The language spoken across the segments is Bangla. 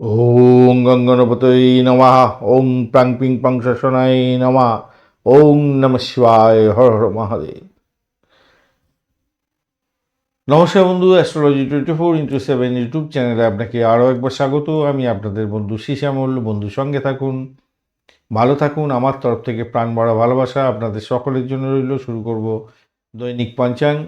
ওং গঙ্গনপতৈ নমঃ। ওং প্রাং পিং পাং শাসনায় নমঃ। ওং নম শিবায় হর হর মহাদেব। নমস্কার বন্ধু astrology twenty four into seven YouTube চ্যানেলে আপনাকে আরও একবার স্বাগত। আমি আপনাদের বন্ধু শিশামল বন্ধু, সঙ্গে থাকুন, ভালো থাকুন। আমার তরফ থেকে প্রাণ ভরা ভালোবাসা আপনাদের সকলের জন্য রইল। শুরু করব দৈনিক পঞ্চাঙ্গ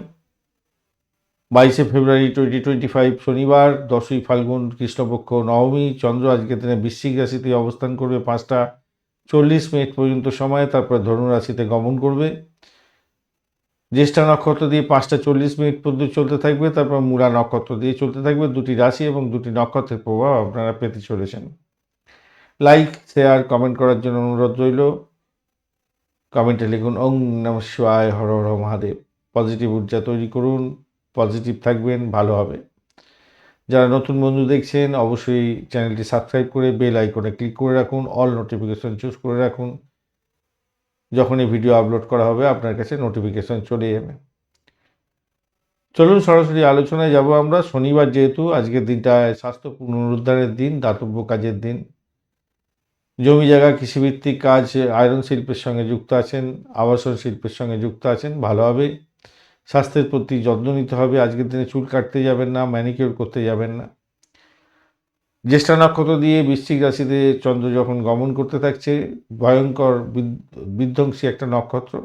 বাইশে ফেব্রুয়ারি টোয়েন্টি টোয়েন্টি ফাইভ শনিবার, দশই ফাল্গুন কৃষ্ণপক্ষ নবমী, চন্দ্র আজকে দিনে বৃশ্চিক রাশিতে অবস্থান করবে পাঁচটা চল্লিশ মিনিট পর্যন্ত সময়, তারপর ধনু রাশিতে গমন করবে। জ্যেষ্ঠা নক্ষত্র দিয়ে পাঁচটা চল্লিশ মিনিট পর্যন্ত চলতে থাকবে, তারপর মূলা নক্ষত্র দিয়ে চলতে থাকবে। দুটি রাশি এবং দুটি নক্ষত্রের প্রভাব আপনারা পেতে চলেছেন। লাইক শেয়ার কমেন্ট করার জন্য অনুরোধ রইল। কমেন্টে লিখুন, ওং নম শিবায়, হর হর মহাদেব। পজিটিভ ঊর্জা তৈরি করুন। পজিটিভ থাকবেন, ভালো হবে। যারা নতুন বন্ধু দেখছেন, অবশ্যই চ্যানেলটি সাবস্ক্রাইব করে বেল আইকনে ক্লিক করে রাখুন, অল নোটিফিকেশন চুজ করে রাখুন। যখনই ভিডিও আপলোড করা হবে, আপনার কাছে নোটিফিকেশন চলে যাবে চলুন সরাসরি আলোচনায় যাব আমরা। শনিবার যেহেতু আজকের দিনটা স্বাস্থ্য পুনরুদ্ধারের দিন, দাতব্য কাজের দিন। জমি জায়গা, কৃষিভিত্তিক কাজ, আয়রন শিল্পের সঙ্গে যুক্ত আছেন, আবাসন শিল্পের সঙ্গে যুক্ত আছেন, ভালো হবে। স্বাস্থ্যের প্রতি যত্ন নিতে হবে, আজকের দিনে চুল কাটতে যাবেন না ম্যানিকিওর করতে যাবেন না। জ্যেষ্ঠা নক্ষত্র দিয়ে বৃশ্চিক রাশিতে চন্দ্র যখন গমন করতে থাকছে, ভয়ঙ্কর বিধ্বংসী একটা নক্ষত্র।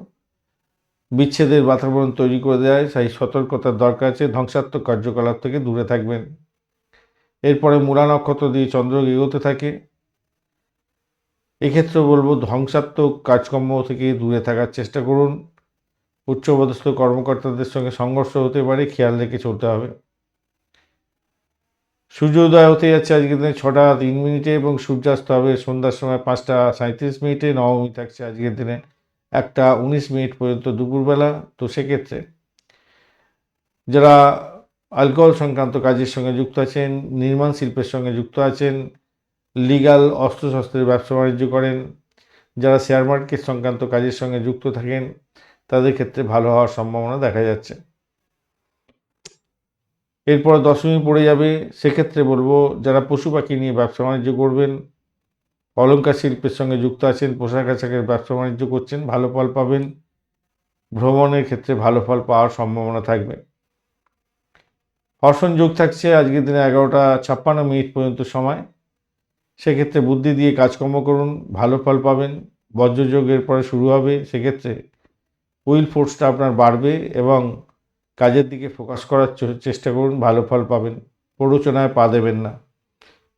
বিচ্ছেদের বাতাবরণ তৈরি করে দেয় সেই সতর্কতার দরকার আছে, ধ্বংসাত্মক কার্যকলাপ থেকে দূরে থাকবেন। এরপরে মূলা নক্ষত্র দিয়ে চন্দ্র এগোতে থাকে। এক্ষেত্রে বলব ধ্বংসাত্মক কাজকর্ম থেকে দূরে থাকার চেষ্টা করুন। উচ্চপদস্থ কর্মকর্তাদের সঙ্গে সংঘর্ষ হতে পারে, খেয়াল রেখে চলতে হবে। সূর্যোদয় হতে যাচ্ছে আজকে দিনে ছটা তিন মিনিটে এবং সূর্যাস্ত হবে সন্ধ্যার সময় পাঁচটা সাঁত্রিশ মিনিটে, নবমী থাকছে আজকের দিনে একটা উনিশ মিনিট পর্যন্ত দুপুরবেলা। তো সেক্ষেত্রে যারা অ্যালকোহল সংক্রান্ত কাজের সঙ্গে যুক্ত আছেন, নির্মাণ শিল্পের সঙ্গে যুক্ত আছেন, লিগাল অস্ত্রশস্ত্রের ব্যবসা বাণিজ্য করেন, যারা শেয়ার মার্কেট সংক্রান্ত কাজের সঙ্গে যুক্ত থাকেন তাদের ক্ষেত্রে ভালো হওয়ার সম্ভাবনা দেখা যাচ্ছে। এরপর দশমী পড়ে যাবে, সেক্ষেত্রে বলব যারা পশু পাখি নিয়ে ব্যবসা বাণিজ্য করবেন অলঙ্কার শিল্পের সঙ্গে যুক্ত আছেন, পোশাক আশাকের ব্যবসা বাণিজ্য করছেন, ভালো ফল পাবেন, ভ্রমণের ক্ষেত্রে ভালো ফল পাওয়ার সম্ভাবনা থাকবে। হর্ষণ যোগ থাকছে, আজকের দিনে এগারোটা ছাপ্পান্ন মিনিট পর্যন্ত সময়। সেক্ষেত্রে বুদ্ধি দিয়ে কাজকর্ম করুন, ভালো ফল পাবেন বজ্রযোগের পরে শুরু হবে, সেক্ষেত্রে উইল ফোর্সটা আপনার বাড়বে এবং কাজের দিকে ফোকাস করার চেষ্টা করুন, ভালো ফল পাবেন, প্ররোচনায় পা দেবেন না।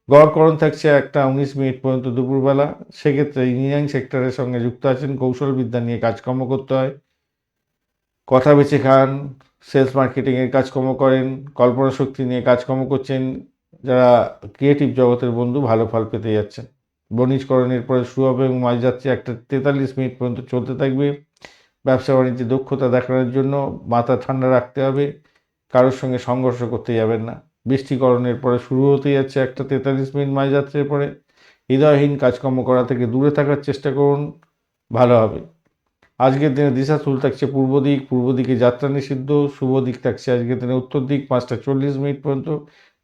গড়করণ থাকছে একটা উনিশ মিনিট পর্যন্ত দুপুরবেলা। সেক্ষেত্রে ইঞ্জিনিয়ারিং সেক্টরের সঙ্গে যুক্ত আছেন কৌশল বিদ্যা নিয়ে কাজকর্ম করতে হয়। কথা বেছে খান সেলস মার্কেটিংয়ের কাজকর্ম করেন, কল্পনা শক্তি নিয়ে কাজকর্ম করছেন, যারা ক্রিয়েটিভ জগতের বন্ধু, ভালো ফল পেতে যাচ্ছেন। বণিজকরণের পরে শুরু হবে এবং মাঝ যাচ্ছে একটা তেতাল্লিশ মিনিট পর্যন্ত চলতে থাকবে। ব্যবসা বাণিজ্যে দক্ষতা দেখানোর জন্য মাথা ঠান্ডা রাখতে হবে। কারোর সঙ্গে সংঘর্ষ করতে যাবেন না। বৃষ্টিকরণের পরে শুরু হতে যাচ্ছে একটা তেতাল্লিশ মিনিট মাঝ যাত্রীর পরে। হৃদয়হীন কাজকর্ম করা থেকে দূরে থাকার চেষ্টা করুন, ভালো হবে। আজকের দিনে দিশা চুল থাকছে পূর্ব দিক, পূর্ব দিকে যাত্রা নিষিদ্ধ, শুভ দিক থাকছে আজকের দিনে উত্তর দিক, পাঁচটা চল্লিশ মিনিট পর্যন্ত।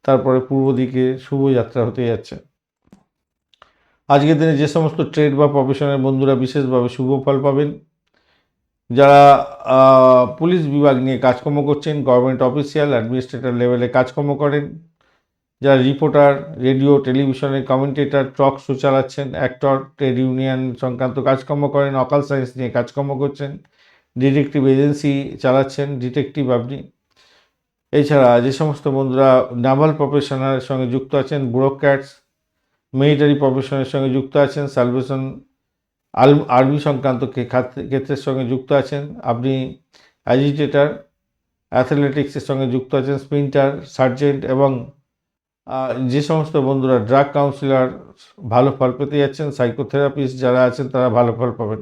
তারপরে পূর্ব দিকে শুভ যাত্রা হতে যাচ্ছে। আজকের দিনে যে সমস্ত ট্রেড বা প্রফেশনের বন্ধুরা বিশেষভাবে শুভ ফল পাবেন। যারা পুলিশ বিভাগ নিয়ে কাজকর্ম করছেন গভর্নমেন্ট অফিসিয়াল অ্যাডমিনিস্ট্রেটর লেভেলে কাজকর্ম করেন, যারা রিপোর্টার রেডিও টেলিভিশনের কমেন্টেটর টক শো চালাচ্ছেন অ্যাক্টর ট্রেড ইউনিয়ন সংক্রান্ত কাজকর্ম করেন অকাল সায়েন্স নিয়ে কাজকর্ম করছেন ডিটেকটিভ এজেন্সি চালাচ্ছেন ডিটেকটিভ আপনি। এছাড়া যে সমস্ত বন্ধুরা নাভাল প্রফেশনের সঙ্গে যুক্ত আছেন ব্যুরোক্র্যাটস মিলিটারি প্রফেশনের সঙ্গে যুক্ত আছেন সালভেশন আল আর্মি সংক্রান্ত ক্ষেত্রের সঙ্গে যুক্ত আছেন। আপনি অ্যাজিটেটার, অ্যাথলেটিক্সের সঙ্গে যুক্ত আছেন স্প্রিন্টার সার্জেন্ট এবং যে সমস্ত বন্ধুরা ড্রাগ কাউন্সিলর ভালো ফল পেতে যাচ্ছেন, সাইকোথেরাপিস্ট যারা আছেন তারা ভালো ফল পাবেন।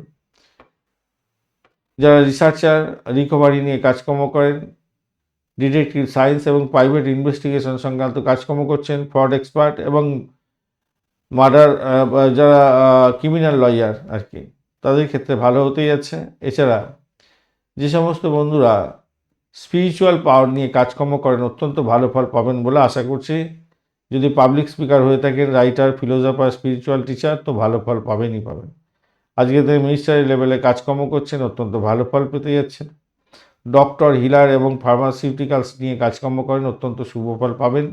যারা রিসার্চার, রিকভারি নিয়ে কাজকর্ম করেন, ডিটেকটিভ সায়েন্স এবং প্রাইভেট ইনভেস্টিগেশন সংক্রান্ত কাজকর্ম করছেন, ফ্রড এক্সপার্ট এবং মার্ডার যারা ক্রিমিনাল লয়ার আর কি, তাদের ক্ষেত্রে ভালো হতেই যাচ্ছে এছাড়া যে সমস্ত বন্ধুরা স্পিরিচুয়াল পাওয়ার নিয়ে কাজকর্ম করেন, অত্যন্ত ভালো ফল পাবেন বলে আশা করছি। যদি পাবলিক স্পিকার হয়ে থাকেন রাইটার ফিলোজফার স্পিরিচুয়াল টিচার তো ভালো ফল পাবেনই পাবেন। আজকে তিনি মিনিস্টারি লেভেলে কাজকর্ম করছেন, অত্যন্ত ভালো ফল পেতে যাচ্ছেন। ডক্টর হিলার এবং ফার্মাসিউটিক্যালস নিয়ে কাজকর্ম করেন, অত্যন্ত শুভ ফল পাবেন।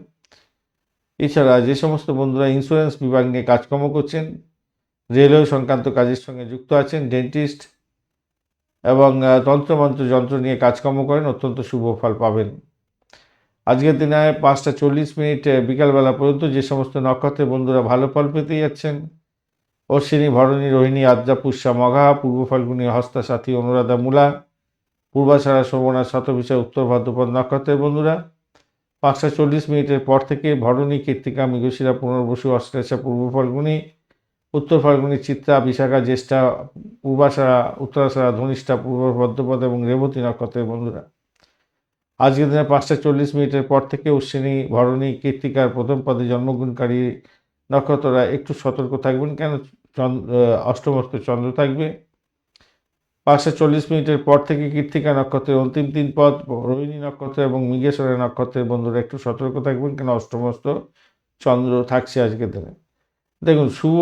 এছাড়া যে সমস্ত বন্ধুরা ইন্স্যুরেন্স বিভাগ নিয়ে কাজকর্ম করছেন, রেলওয়ে সংক্রান্ত কাজের সঙ্গে যুক্ত আছেন ডেন্টিস্ট এবং তন্ত্রমন্ত্র যন্ত্র নিয়ে কাজকর্ম করেন, অত্যন্ত শুভ ফল পাবেন। আজকের দিনে পাঁচটা চল্লিশ মিনিট বিকালবেলা পর্যন্ত যে সমস্ত নক্ষত্রের বন্ধুরা ভালো ফল পেতে যাচ্ছেন, অশ্বিনী, ভরণী, রোহিণী, আদ্রা, পুষ্যা, মঘা, পূর্ব ফাল্গুনী, হস্তা, সাথী, অনুরাধা, মূলা পূর্বাষাঢ়া শোভনা শতভিষা উত্তর ভাদ্রপদ নক্ষত্রের বন্ধুরা পাঁচটা চল্লিশ মিনিটের পর থেকে ভরণী, কীর্তিকা, মৃগশিরা, পুনর্বসু অশ্লেষা পূর্ব ফাল্গুনী, উত্তর ফাল্গুনী, চিত্রা, বিশাখা, জ্যেষ্ঠা পূর্বাষাঢ়া উত্তরাষাঢ়া ধনিষ্ঠা, পূর্ব ভদ্রপদ এবং রেবতী নক্ষত্রের বন্ধুরা। আজকের দিনে পাঁচটা চল্লিশ মিনিটের পর থেকে অশ্বিনী ভরণী, কীর্তিকার প্রথম পদে জন্মগ্রহণকারী নক্ষত্ররা একটু সতর্ক থাকবেন কেন? চন্দ্র, অষ্টমস্ত চন্দ্র থাকবে। পাঁচটা চল্লিশ মিনিটের পর থেকে কীর্তিকা নক্ষত্রের অন্তিম তিন পদ, রোহিণী নক্ষত্র এবং মৃগেশ্বরের নক্ষত্রের বন্ধুরা, একটু সতর্ক থাকবেন, কেন অষ্টমস্ত চন্দ্র থাকছে আজকের দিনে। দেখুন, শুভ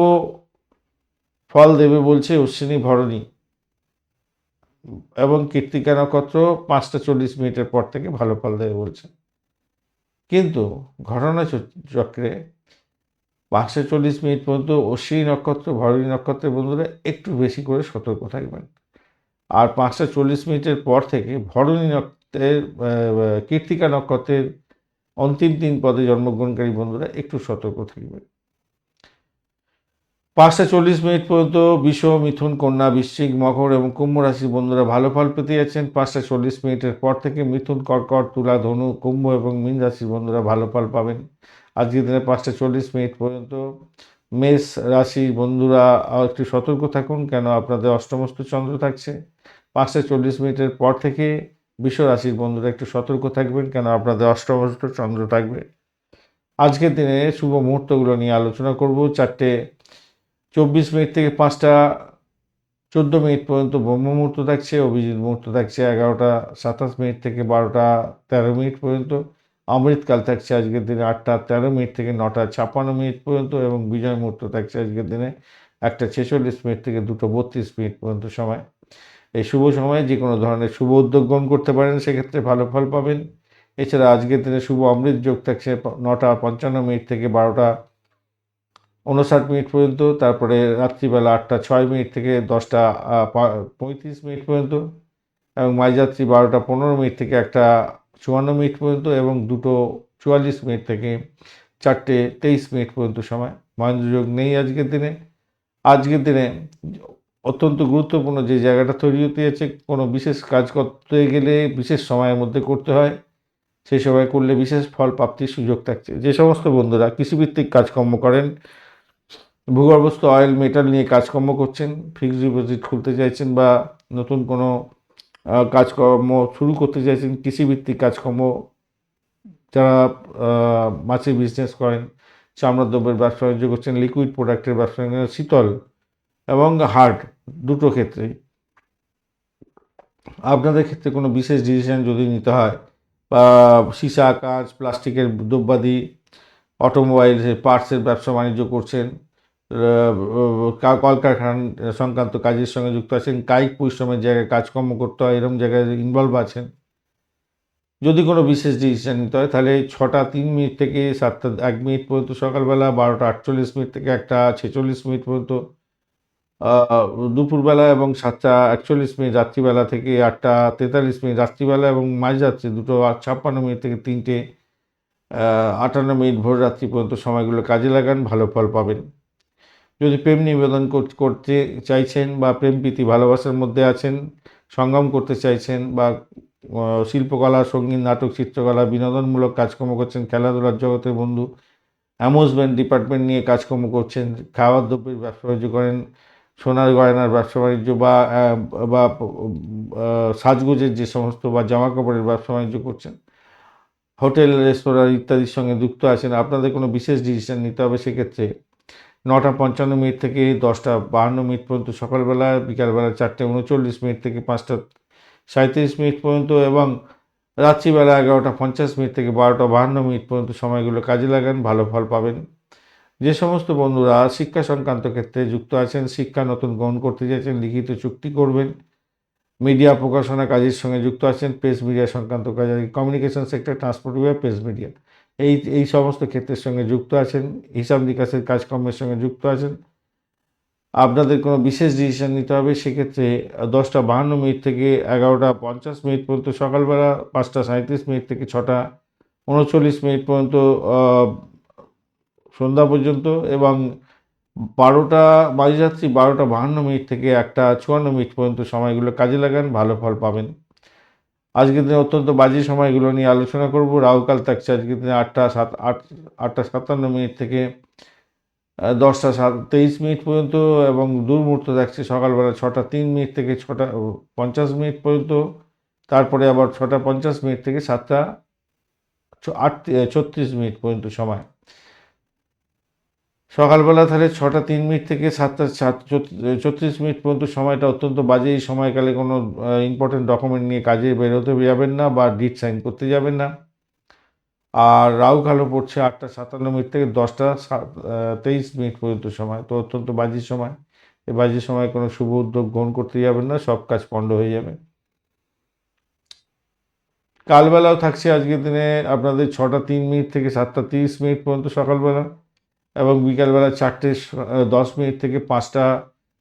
ফল দেবে বলছে অশ্বিনী ভরণী এবং কীর্তিকা নক্ষত্র পাঁচটা চল্লিশ মিনিটের পর থেকে ভালো ফল দেবে বলছে। কিন্তু ঘটনা চক্রে পাঁচটা চল্লিশ মিনিট পর্যন্ত অশ্বিনী নক্ষত্র, ভরণী নক্ষত্রের বন্ধুরা একটু বেশি করে সতর্ক থাকবেন। আর পাঁচটা চল্লিশ মিনিটের পর থেকে ভরণী নক্ষত্রের কীর্তিকা নক্ষত্রের অন্তিম তিন পদে জন্মগ্রহণকারী বন্ধুরা একটু সতর্ক থাকবেন পাঁচটা চল্লিশ মিনিট পর্যন্ত বিষ মিথুন, কন্যা, বৃশ্চিক, মকর এবং কুম্ভ রাশির বন্ধুরা ভালো ফল পেতে যাচ্ছেন। পাঁচটা চল্লিশ মিনিটের পর থেকে মিথুন, কর্কট, তুলা, ধনু, কুম্ভ এবং মীন রাশির বন্ধুরা ভালো ফল পাবেন। আজকের দিনে পাঁচটা চল্লিশ মিনিট পর্যন্ত মেষ রাশির বন্ধুরা একটু সতর্ক থাকুন, কেন আপনাদের অষ্টমস্ত চন্দ্র থাকছে। পাঁচটা চল্লিশ মিনিটের পর থেকে বিশ্ব রাশির বন্ধুরা একটু সতর্ক থাকবেন কেন আপনাদের অষ্টমস্ত চন্দ্র থাকবে। আজকের দিনে শুভ মুহূর্তগুলো নিয়ে আলোচনা করব। চারটে চব্বিশ মিনিট থেকে পাঁচটা চোদ্দ মিনিট পর্যন্ত ব্রহ্ম মুহূর্ত থাকছে, অভিজিৎ মুহূর্ত থাকছে এগারোটা সাতাশ মিনিট থেকে বারোটা তেরো মিনিট পর্যন্ত, অমৃতকাল থাকছে আজকের দিনে আটটা তেরো মিনিট থেকে নটা ছাপ্পান্ন মিনিট পর্যন্ত এবং বিজয় মুহূর্ত থাকছে আজকের দিনে একটা ছেচল্লিশ মিনিট থেকে দুটো বত্রিশ মিনিট পর্যন্ত সময়। এই শুভ সময়ে যে কোনো ধরনের শুভ উদ্যোগ গ্রহণ করতে পারেন, সেক্ষেত্রে ভালো ফল পাবেন। এছাড়া আজকের দিনে শুভ অমৃত যোগ থাকছে নটা পঞ্চান্ন মিনিট থেকে বারোটা উনষাট মিনিট পর্যন্ত, তারপরে রাত্রিবেলা আটটা ছয় মিনিট থেকে দশটা পঁয়ত্রিশ মিনিট পর্যন্ত এবং মাঝরাত্রি বারোটা পনেরো মিনিট থেকে একটা চুয়ান্ন মিনিট পর্যন্ত এবং দুটো চুয়াল্লিশ মিনিট থেকে চারটে তেইশ মিনিট পর্যন্ত সময়। মহেন্দ্র যোগ নেই আজকের দিনে। আজকের দিনে অত্যন্ত গুরুত্বপূর্ণ যে জায়গাটা তৈরি হতে যাচ্ছে, কোনো বিশেষ কাজ করতে গেলে বিশেষ সময়ের মধ্যে করতে হয়। সেই সময় করলে বিশেষ ফল প্রাপ্তির সুযোগ থাকছে। যে সমস্ত বন্ধুরা কৃষিভিত্তিক কাজকর্ম করেন, ভূগর্ভস্থ অয়েল মেটাল নিয়ে কাজকর্ম করছেন ফিক্সড ডিপোজিট খুলতে চাইছেন বা নতুন কোনো কাজকর্ম শুরু করতে চাইছেন, কৃষিভিত্তিক কাজকর্ম, যারা মাছের বিজনেস করেন চামড়া দ্রব্যের ব্যবসা বাণিজ্য করছেন লিকুইড প্রোডাক্টের ব্যবসা শীতল এবং হার্ট, দুটো ক্ষেত্রেই আপনাদের ক্ষেত্রে কোনো বিশেষ ডিসিশন যদি নিতে হয়, বা সীসা, কাঁচ, প্লাস্টিকের দ্রব্যাদি অটোমোবাইল পার্টসের ব্যবসা বাণিজ্য করছেন কলকারখানা সংক্রান্ত কাজের সঙ্গে যুক্ত আছেন, কায়িক পরিশ্রমের জায়গায় কাজকর্ম করতে হয়, এরকম জায়গায় ইনভলভ আছেন। যদি কোনো বিশেষ ডিসিশন নিতে হয়, তাহলে ছটা তিন মিনিট থেকে সাতটা এক মিনিট পর্যন্ত সকালবেলা, বারোটা আটচল্লিশ মিনিট থেকে একটা ছেচল্লিশ মিনিট পর্যন্ত দুপুরবেলা এবং সাতটা একচল্লিশ মিনিট রাত্রিবেলা থেকে আটটা তেতাল্লিশ মিনিট রাত্রিবেলা এবং মাঝরাত্রি দুটো আট ছাপ্পান্ন মিনিট থেকে তিনটে আটান্ন মিনিট ভোর রাত্রি পর্যন্ত সময়গুলো কাজে লাগান, ভালো ফল পাবেন। যদি প্রেম নিবেদন করতে চাইছেন বা প্রেম প্রীতি ভালোবাসার মধ্যে আছেন, সঙ্গম করতে চাইছেন বা শিল্পকলা, সংগীত, নাটক, চিত্রকলা, বিনোদনমূলক কাজকর্ম করছেন, খেলাধুলার জগতের বন্ধু, অ্যামুজমেন্ট ডিপার্টমেন্ট নিয়ে কাজকর্ম করছেন, খাওয়ার দ্রব্যের ব্যবসা করেন সোনার গয়নার ব্যবসা বাণিজ্য বা বা সাজগোজের যে সমস্ত বা জামা কাপড়ের ব্যবসা বাণিজ্য করছেন, হোটেল, রেস্তোরাঁ ইত্যাদির সঙ্গে যুক্ত আছেন, আপনাদের কোনো বিশেষ ডিসিশন নিতে হবে সেক্ষেত্রে নটা পঞ্চান্ন মিনিট থেকে দশটা বাহান্ন মিনিট পর্যন্ত সকালবেলা, বিকালবেলা চারটে উনচল্লিশ মিনিট থেকে পাঁচটা সাঁত্রিশ মিনিট পর্যন্ত এবং রাত্রিবেলা এগারোটা পঞ্চাশ মিনিট থেকে বারোটা বাহান্ন মিনিট পর্যন্ত সময়গুলো কাজে লাগান, ভালো ফল পাবেন। যে সমস্ত বন্ধুরা শিক্ষা সংক্রান্ত ক্ষেত্রে যুক্ত আছেন, শিক্ষা নতুন গ্রহণ করতে চাইছেন, লিখিত চুক্তি করবেন, মিডিয়া প্রকাশনা কাজের সঙ্গে যুক্ত আছেন, প্রেস মিডিয়া সংক্রান্ত কাজ কমিউনিকেশন সেক্টর ট্রান্সপোর্ট বিভাগ, প্রেস মিডিয়া। এই এই সমস্ত ক্ষেত্রের সঙ্গে যুক্ত আছেন, হিসাব নিকাশের কাজকর্মের সঙ্গে যুক্ত আছেন। আপনাদের কোনো বিশেষ ডিসিশন নিতে হবে, সেক্ষেত্রে দশটা বাহান্ন মিনিট থেকে এগারোটা পঞ্চাশ মিনিট পর্যন্ত সকালবেলা পাঁচটা সাঁত্রিশ মিনিট থেকে ছটা উনচল্লিশ মিনিট পর্যন্ত সন্ধ্যা পর্যন্ত এবং বারোটা মাঝরাত্রি বারোটা বাহান্ন মিনিট থেকে একটা চুয়ান্ন মিনিট পর্যন্ত সময়গুলো কাজে লাগান, ভালো ফল পাবেন। আজকের দিনে অত্যন্ত বাজে সময়গুলো নিয়ে আলোচনা করব। রাহুকাল থাকছে আজকের দিনে আটটা সাত, আট, আটটা সাতান্ন মিনিট থেকে দশটা সাত, তেইশ মিনিট পর্যন্ত এবং দুর্মুহূর্ত থাকছে সকালবেলা ছটা তিন মিনিট থেকে ছটা পঞ্চাশ মিনিট পর্যন্ত। তারপরে আবার ছটা পঞ্চাশ মিনিট থেকে সাতটা আট ছত্রিশ মিনিট পর্যন্ত সময়। সকালবেলা তাহলে ছটা তিন মিনিট থেকে সাতটা সাত ছত্রিশ মিনিট পর্যন্ত সময়টা অত্যন্ত বাজে। এই সময়কালে কোনো ইম্পর্টেন্ট ডকুমেন্ট নিয়ে কাজে বেরোতে যাবেন না বা ডিট সাইন করতে যাবেন না। আর রাহু কালো পড়ছে আটটা সাতান্ন মিনিট থেকে দশটা তেইশ মিনিট পর্যন্ত সময়। তো অত্যন্ত বাজে সময়। এই বাজে সময় কোনো শুভ উদ্যোগ গ্রহণ করতে যাবেন না, সব কাজ পণ্ড হয়ে যাবে। কালবেলাও থাকছে আজকের দিনে আপনাদের ছটা তিন মিনিট থেকে সাতটা তিরিশ মিনিট পর্যন্ত সকালবেলা। এবং বিকালবেলা চারটে দশ মিনিট থেকে পাঁচটা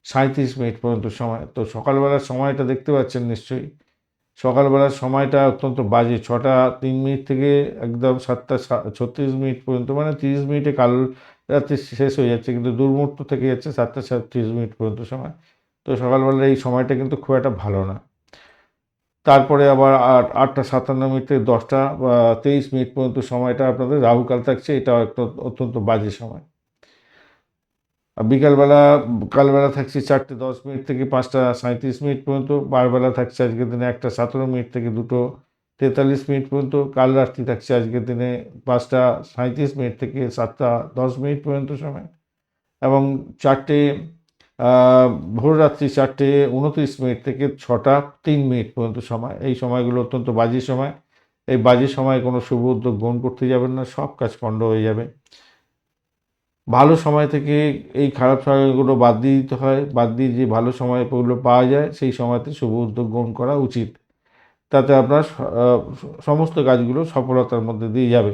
সাঁত্রিশ মিনিট পর্যন্ত সময়। তো সকালবেলার সময়টা দেখতে পাচ্ছেন নিশ্চয়ই। সকালবেলার সময়টা অত্যন্ত বাজে, ছটা তিন মিনিট থেকে একদম সাতটা ছত্রিশ মিনিট পর্যন্ত মানে তিরিশ মিনিটে কাল রাত্রি শেষ হয়ে যাচ্ছে, কিন্তু দুর্মুহূর্ত থেকে যাচ্ছে সাতটা সাতত্রিশ মিনিট পর্যন্ত সময়। তো সকালবেলার এই সময়টা কিন্তু খুব একটা ভালো না। তারপরে আবার আট, আটটা সাতান্ন মিনিট থেকে দশটা তেইশ মিনিট পর্যন্ত সময়টা আপনাদের রাহুকাল থাকছে, এটা একটা অত্যন্ত বাজে সময়। বিকালবেলা, কালবেলা থাকছে চারটে দশ মিনিট থেকে পাঁচটা সাঁত্রিশ মিনিট পর্যন্ত, বারবেলা থাকছে আজকের দিনে একটা সতেরো মিনিট থেকে দুটো তেতাল্লিশ মিনিট পর্যন্ত, কাল রাত্রি থাকছে আজকের দিনে পাঁচটা সাঁত্রিশ মিনিট থেকে সাতটা দশ মিনিট পর্যন্ত সময়। এবং চারটে আহ, ভোর রাত্রি চারটে উনত্রিশ মিনিট থেকে ছটা তিন মিনিট পর্যন্ত সময়। এই সময়গুলো অত্যন্ত বাজে সময়। এই বাজে সময় কোনো শুভ উদ্যোগ গ্রহণ করতে যাবেন না সব কাজ পণ্ড হয়ে যাবে। ভালো সময় থেকে এই খারাপ সময়গুলো বাদ দিয়ে দিতে হয়। বাদ দিয়ে যে ভালো সময়গুলো পাওয়া যায় সেই সময়তে শুভ উদ্যোগ গ্রহণ করা উচিত। তাতে আপনার সমস্ত কাজগুলো সফলতার মধ্যে দিয়ে যাবে।